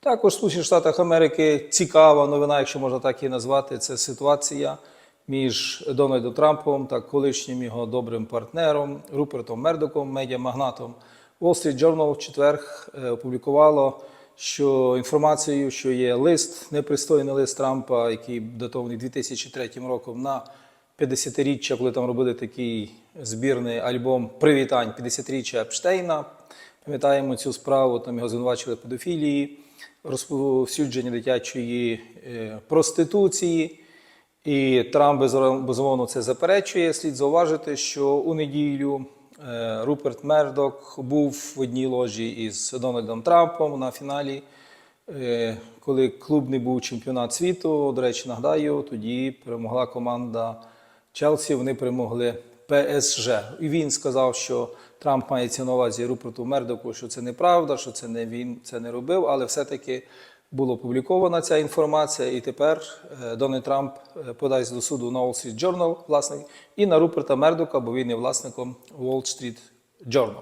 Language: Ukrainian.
Також в Сполучених Штатах Америки цікава новина, якщо можна так її назвати, це ситуація між Дональдом Трампом та колишнім його добрим партнером Рупертом Мердоком, медіамагнатом. Wall Street Journal в четвер е, опублікувало що інформацію, що є лист, непристойний лист Трампа, який датований 2003 роком на 50-річчя, коли там робили такий збірний альбом привітань 50-річчя Епштейна. Пам'ятаємо цю справу, там його звинувачили педофілії, розповсюдження дитячої е, проституції. І Трамп безумовно- це заперечує. Слід зауважити, що у неділю е, Руперт Мердок був в одній ложі із Дональдом Трампом на фіналі, е, коли клубний був чемпіонат світу. До речі, нагадаю, тоді перемогла команда Челсі. Вони перемогли ПСЖ. І він сказав, що Трамп мається на увазі Руперту Мердоку, що це неправда, що це не він це не робив, але все-таки була опублікована ця інформація, і тепер е, Дональд Трамп е, подасть до суду на Wall Street Journal, власник, і на Руперта Мердока, бо він є власником Wall Street Journal.